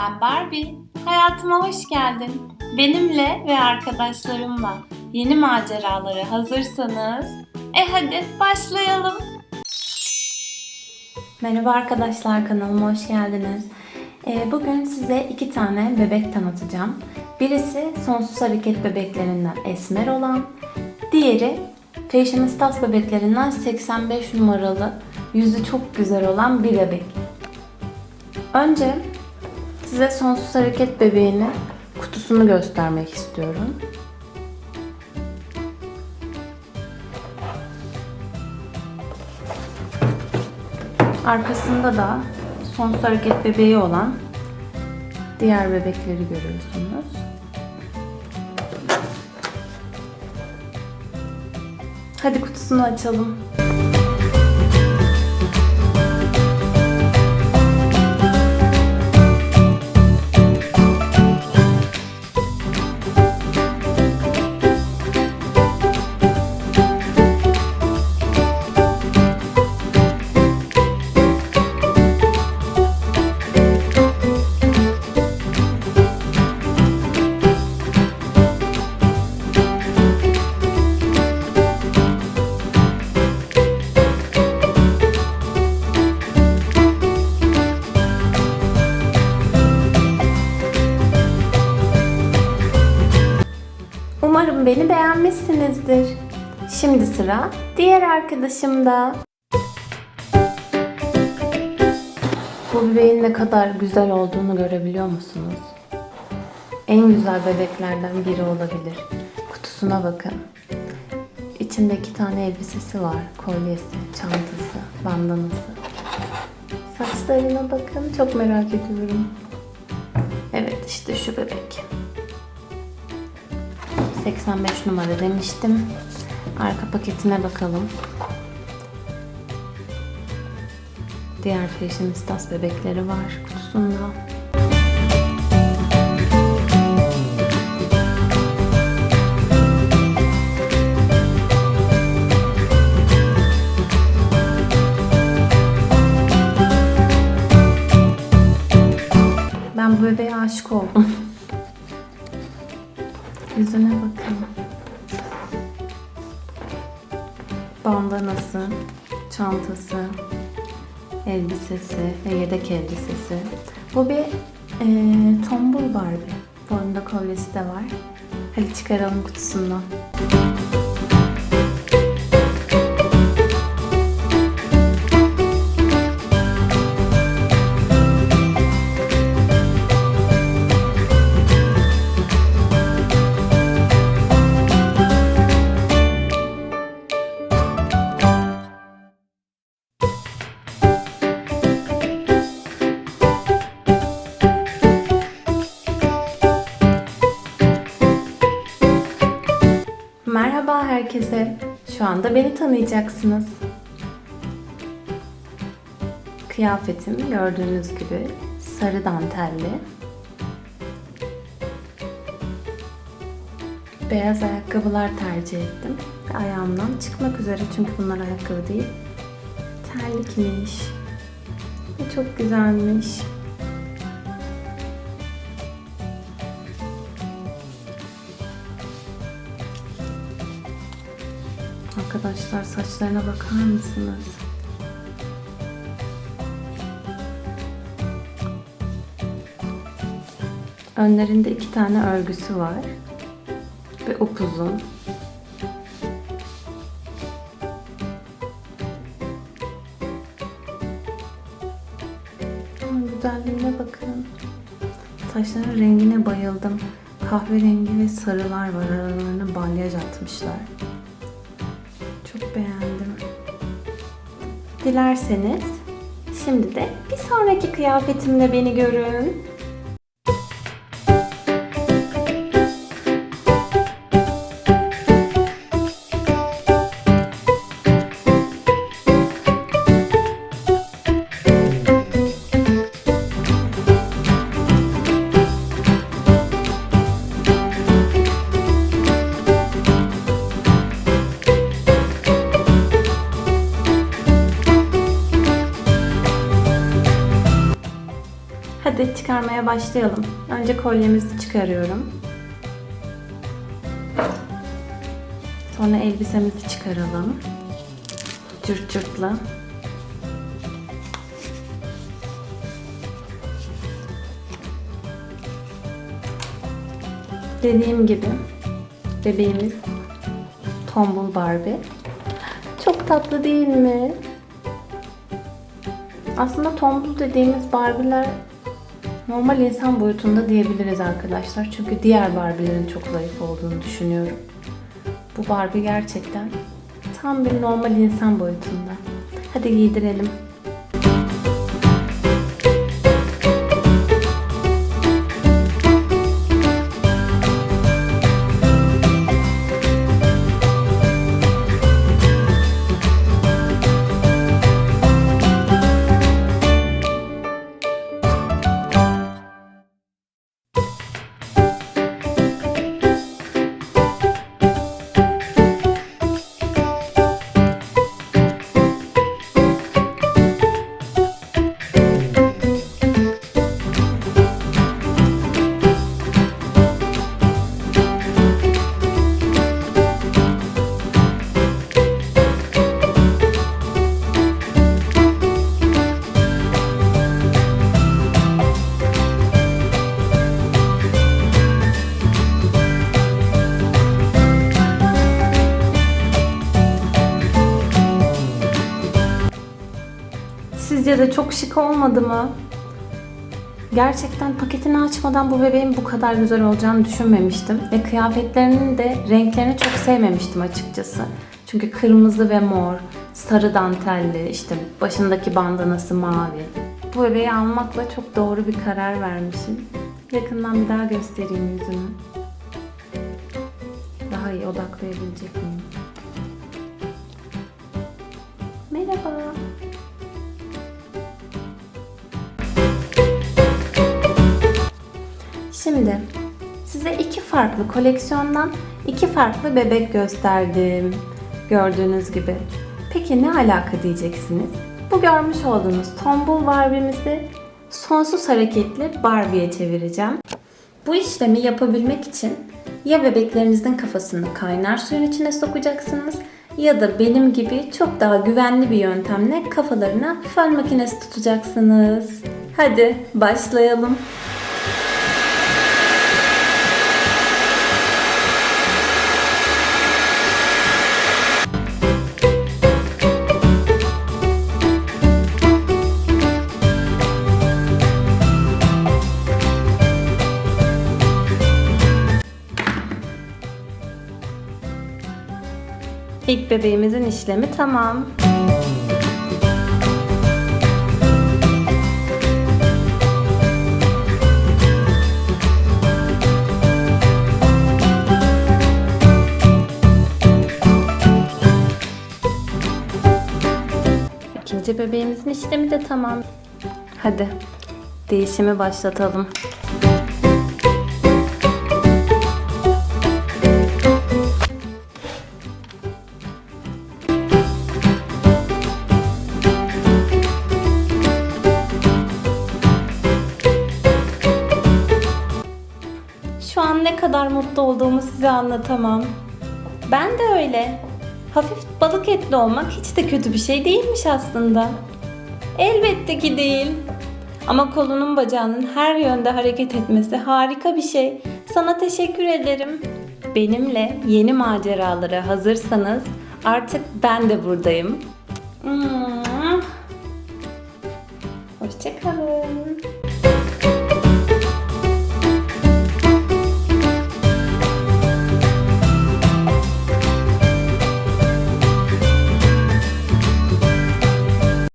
Ben Barbie. Hayatıma hoş geldin. Benimle ve arkadaşlarımla yeni maceralara hazırsanız e hadi başlayalım. Merhaba arkadaşlar kanalıma hoş geldiniz. Ee, bugün size iki tane bebek tanıtacağım. Birisi sonsuz hareket bebeklerinden esmer olan, diğeri Fashionistas bebeklerinden 85 numaralı yüzü çok güzel olan bir bebek. Önce size sonsuz hareket bebeğinin kutusunu göstermek istiyorum. Arkasında da sonsuz hareket bebeği olan diğer bebekleri görüyorsunuz. Hadi kutusunu açalım. Beğenmişsinizdir. Şimdi sıra diğer arkadaşımda. Bu bebeğin ne kadar güzel olduğunu görebiliyor musunuz? En güzel bebeklerden biri olabilir. Kutusuna bakın. İçinde iki tane elbisesi var. Kolyesi, çantası, bandanası. Saçlarına bakın. Çok merak ediyorum. Evet işte şu bebek. 85 numara demiştim. Arka paketine bakalım. Diğer Fashionistas bebekleri var kutusunda. Ben bu bebeğe aşık oldum. Yüzüne bakın. Bandanası, çantası, elbisesi ve yedek elbisesi. Bu bir eee tombul Barbie. Boynunda kolyesi de var. Hadi çıkaralım kutusundan. Şu anda beni tanıyacaksınız. Kıyafetim gördüğünüz gibi sarı dantelli. Beyaz ayakkabılar tercih ettim. Ayağımdan çıkmak üzere çünkü bunlar ayakkabı değil. Terlikmiş. Çok güzelmiş. Arkadaşlar saçlarına bakar mısınız? Önlerinde iki tane örgüsü var. Ve upuzun. Güzelliğine bakın. Saçların rengine bayıldım. Kahverengi ve sarılar var. Aralarına balyaj atmışlar. Çok beğendim. Dilerseniz şimdi de bir sonraki kıyafetimle beni görün. Hadi çıkarmaya başlayalım. Önce kolyemizi çıkarıyorum. Sonra elbisemizi çıkaralım. Cırt cırtlı. Dediğim gibi bebeğimiz tombul Barbie. Çok tatlı değil mi? Aslında tombul dediğimiz Barbie'ler normal insan boyutunda diyebiliriz arkadaşlar. Çünkü diğer Barbie'lerin çok zayıf olduğunu düşünüyorum. Bu Barbie gerçekten tam bir normal insan boyutunda. Hadi giydirelim. De çok şık olmadı mı? Gerçekten paketini açmadan bu bebeğin bu kadar güzel olacağını düşünmemiştim. Ve kıyafetlerinin de renklerini çok sevmemiştim açıkçası. Çünkü kırmızı ve mor, sarı dantelli, işte başındaki bandanası mavi. Bu bebeği almakla çok doğru bir karar vermişim. Yakından bir daha göstereyim yüzünü. Daha iyi odaklayabilecek miyim? Merhaba. Şimdi size iki farklı koleksiyondan iki farklı bebek gösterdim. Gördüğünüz gibi. Peki ne alaka diyeceksiniz? Bu görmüş olduğunuz tombul Barbie'mizi sonsuz hareketli Barbie'ye çevireceğim. Bu işlemi yapabilmek için ya bebeklerinizin kafasını kaynar suyun içine sokacaksınız ya da benim gibi çok daha güvenli bir yöntemle kafalarına fön makinesi tutacaksınız. Hadi başlayalım. İlk bebeğimizin işlemi tamam. İkinci bebeğimizin işlemi de tamam. Hadi değişimi başlatalım. Mutlu olduğumu size anlatamam. Ben de öyle. Hafif balık etli olmak hiç de kötü bir şey değilmiş aslında. Elbette ki değil. Ama kolunun bacağının her yönde hareket etmesi harika bir şey. Sana teşekkür ederim. Benimle yeni maceralara hazırsanız artık ben de buradayım. Hmm. Hoşçakalın.